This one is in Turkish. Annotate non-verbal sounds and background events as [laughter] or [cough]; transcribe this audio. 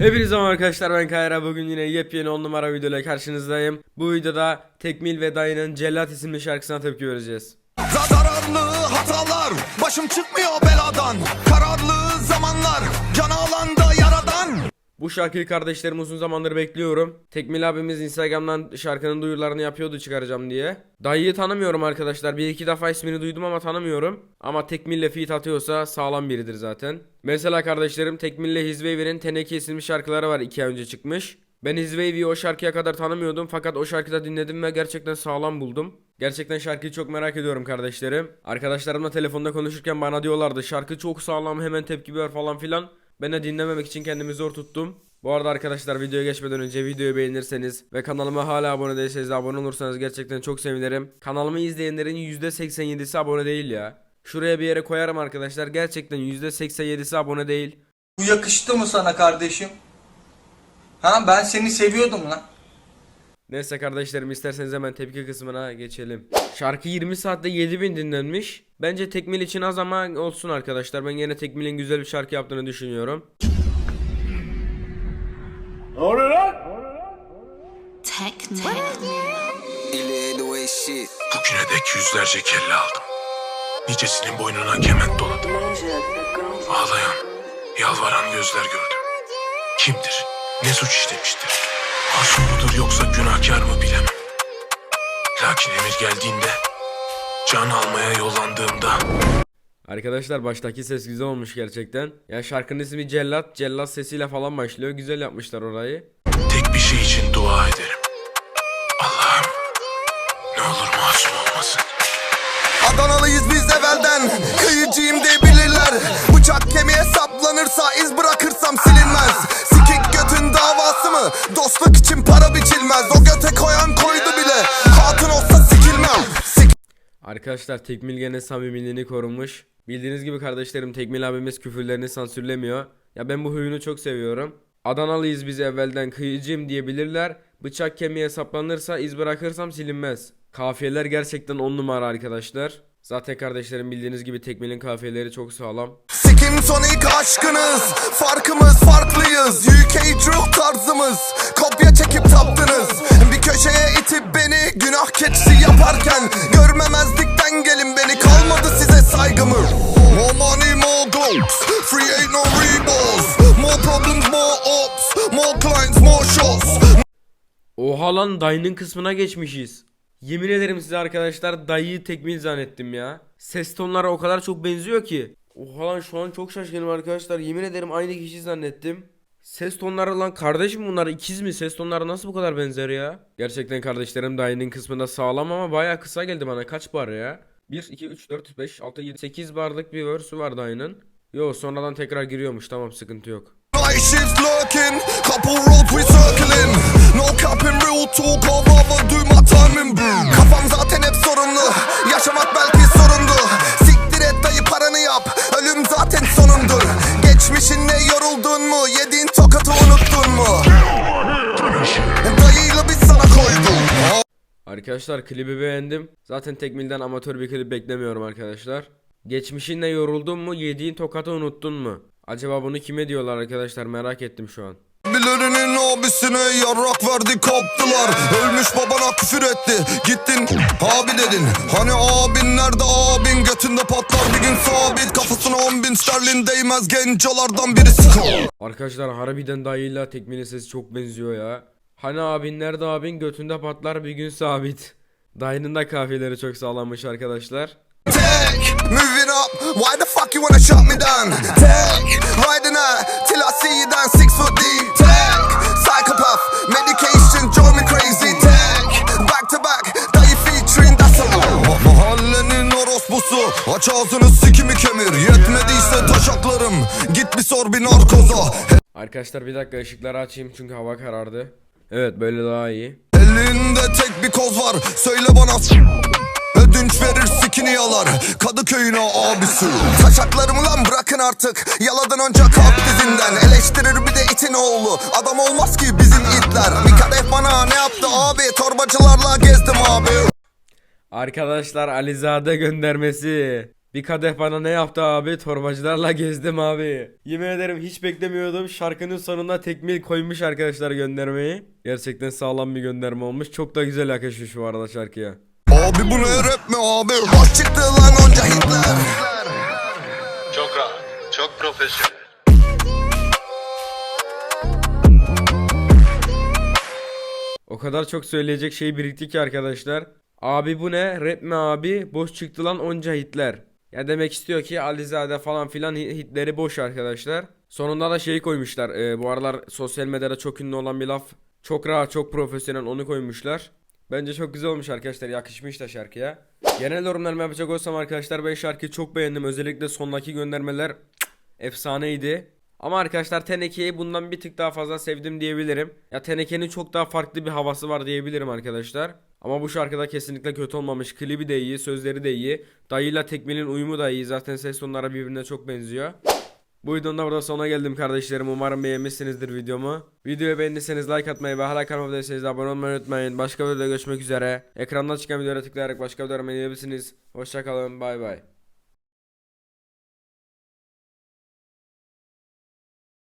Hepinize merhaba arkadaşlar ben Kayra bugün yine yepyeni 10 numara videoyla karşınızdayım. Bu videoda Tekmil ve Dayı'nın Cellat isimli şarkısına tepki vereceğiz. Zararlı hatalar Başım çıkmıyor beladan Bu şarkıyı kardeşlerim uzun zamandır bekliyorum. Tekmil abimiz Instagram'dan şarkının duyurularını yapıyordu çıkaracağım diye. Dayı'yı tanımıyorum arkadaşlar. Bir iki defa ismini duydum ama tanımıyorum. Ama Tekmil'le feat atıyorsa sağlam biridir zaten. Mesela kardeşlerim Tekmil'le Hizwaver'in Teneke isimli şarkıları var 2 ay önce çıkmış. Ben Hizwaver'i o şarkıya kadar tanımıyordum fakat o şarkıda dinledim ve gerçekten sağlam buldum. Gerçekten şarkıyı çok merak ediyorum kardeşlerim. Arkadaşlarımla telefonda konuşurken bana diyorlardı şarkı çok sağlam hemen tepki ver falan filan. Ben de dinlememek için kendimi zor tuttum. Bu arada arkadaşlar videoya geçmeden önce videoyu beğenirseniz ve kanalıma hala abone değilseniz de abone olursanız gerçekten çok sevinirim. Kanalımı izleyenlerin %87'si abone değil ya. Şuraya bir yere koyarım arkadaşlar. Gerçekten %87'si abone değil. Bu yakıştı mı sana kardeşim? Ha ben seni seviyordum lan. Neyse kardeşlerim isterseniz hemen tepki kısmına geçelim. Şarkı 20 saatte 7000 dinlenmiş. Bence tekmil için az ama olsun arkadaşlar. Ben yine tekmilin güzel bir şarkı yaptığını düşünüyorum. Techno. Bugüne dek yüzlerce kelle aldım. Nicesinin boynuna kement doladım. Ağlayan, yalvaran gözler gördüm. Kimdir? Ne suç işlemiştir? Masum mudur yoksa günahkar mı bilemem. Lakin emir geldiğinde, can almaya yollandığımda Arkadaşlar baştaki ses güzel olmuş gerçekten. Ya şarkının ismi Cellat. Cellat sesiyle falan başlıyor. Güzel yapmışlar orayı. tek bir şey için dua ederim. Allah'ım ne olur masum olmasın. Adanalıyız biz evvelden Kıyıcıyım diye bilirler Bıçak kemiğe saplanırsa iz Arkadaşlar Tekmil gene samimiliğini korumuş. Bildiğiniz gibi kardeşlerim Tekmil abimiz küfürlerini sansürlemiyor. Ya ben bu huyunu çok seviyorum. Adanalıyız biz evvelden kıyıcıyım diyebilirler. Bıçak kemiğe saplanırsa iz bırakırsam silinmez. Kafiyeler gerçekten on numara arkadaşlar. Zaten kardeşlerim bildiğiniz gibi Tekmil'in kafiyeleri çok sağlam. Sikim sonik aşkınız Farkımız farklıyız UK ruh tarzımız Kopya çekip taptınız Bir köşeye itip beni Günah keçisi yaparken Görmemezlikten globes Free ain't no rebels More problems more ops More clients more shots Oha lan dayının kısmına geçmişiz. Yemin ederim size arkadaşlar dayıyı tekmil zannettim ya. Ses tonları o kadar çok benziyor ki. Oha lan şu an çok şaşkınım arkadaşlar. Yemin ederim aynı kişi zannettim. Ses tonları lan kardeşim bunlar ikiz mi? Ses tonları nasıl bu kadar benzer ya? Gerçekten kardeşlerim dayının kısmında sağlam ama baya kısa geldi bana. Kaç bar ya? 1, 2, 3, 4, 5, 6, 7, 8 barlık bir verse'ü var dayının. Yo sonradan tekrar giriyormuş tamam sıkıntı yok. Kafam zaten hep sorunlu, yaşamak belki sorundu. Siktir et dayı paranı yap, ölüm zaten sonundur. Geçmişinle yoruldun mu, yediğin tokatı unuttun mu? Dayıyla biz sana koyduk. Arkadaşlar klibi beğendim. Zaten tekmilden amatör bir klip beklemiyorum arkadaşlar. Geçmişinle yoruldun mu? Yediğin tokatı unuttun mu? Acaba bunu kime diyorlar arkadaşlar merak ettim şu an. Bilerinin abisine yarrak verdi kaptılar Ölmüş babana küfür etti Gittin abi dedin Hani abin nerede abin Götünde patlar bir gün sabit Kafasına on bin sterlin değmez Gencolardan birisi Arkadaşlar harbiden dayıyla tekmilin sesi çok benziyor ya. Hani abin nerede abin götünde patlar bir gün sabit. Dayının da kafiyeleri çok sağlammış arkadaşlar. Take, moving up. Why the fuck you wanna shut me down? Take, riding out Till I see you down six foot deep. Take, psychopath Medication drove me crazy. Take, back to back Dayı featuring that's a Mahallenin orospusu Aç ağzını sikimi kemir. Yetmediyse taşaklarım Git bir sor bir narkoza. Arkadaşlar bir dakika ışıkları açayım çünkü hava karardı. Evet böyle daha iyi. Elinde tek bir koz var. Söyle bana Ödünç verir sikini yalar Kadıköy'üne abisi Taşaklarımı lan bırakın artık Yaladan önce kalk dizinden Eleştirir bir de itin oğlu Adam olmaz ki bizim itler Bir bana ne yaptı abi Torbacılarla gezdim abi Arkadaşlar Alizade göndermesi. Bir kadeh bana ne yaptı abi? Torbacılarla gezdim abi. Yemin ederim hiç beklemiyordum. Şarkının sonunda tekmil koymuş arkadaşlar göndermeyi. Gerçekten sağlam bir gönderme olmuş. Çok da güzel yakışmış bu arada şarkıya. Abi bu ne rap mi abi? Boş çıktı lan onca hitler. Çok rahat, çok profesyonel. O kadar çok söyleyecek şey birikti ki arkadaşlar. Abi bu ne? Rap mi abi? Boş çıktı lan onca hitler. Ya demek istiyor ki Alizade falan filan hi- hitleri boş arkadaşlar. Sonunda da şey koymuşlar. Ee, bu aralar sosyal medyada çok ünlü olan bir laf. Çok rahat, çok profesyonel onu koymuşlar. Bence çok güzel olmuş arkadaşlar. Yakışmış da şarkıya. Genel yorumlarımı yapacak olsam arkadaşlar ben şarkıyı çok beğendim. Özellikle sondaki göndermeler [tsk] efsaneydi. Ama arkadaşlar Teneke'yi bundan bir tık daha fazla sevdim diyebilirim. Ya Teneke'nin çok daha farklı bir havası var diyebilirim arkadaşlar. Ama bu şarkıda kesinlikle kötü olmamış. Klibi de iyi, sözleri de iyi. Dayıyla Tekmil'in uyumu da iyi. Zaten ses tonları birbirine çok benziyor. Bu videonun da burada sona geldim kardeşlerim. Umarım beğenmişsinizdir videomu. Videoyu beğendiyseniz like atmayı ve hala kanalıma değilseniz de abone olmayı unutmayın. Başka videoda görüşmek üzere. Ekranda çıkan videolara tıklayarak başka videolara gidebilirsiniz. Hoşçakalın. Bay bay.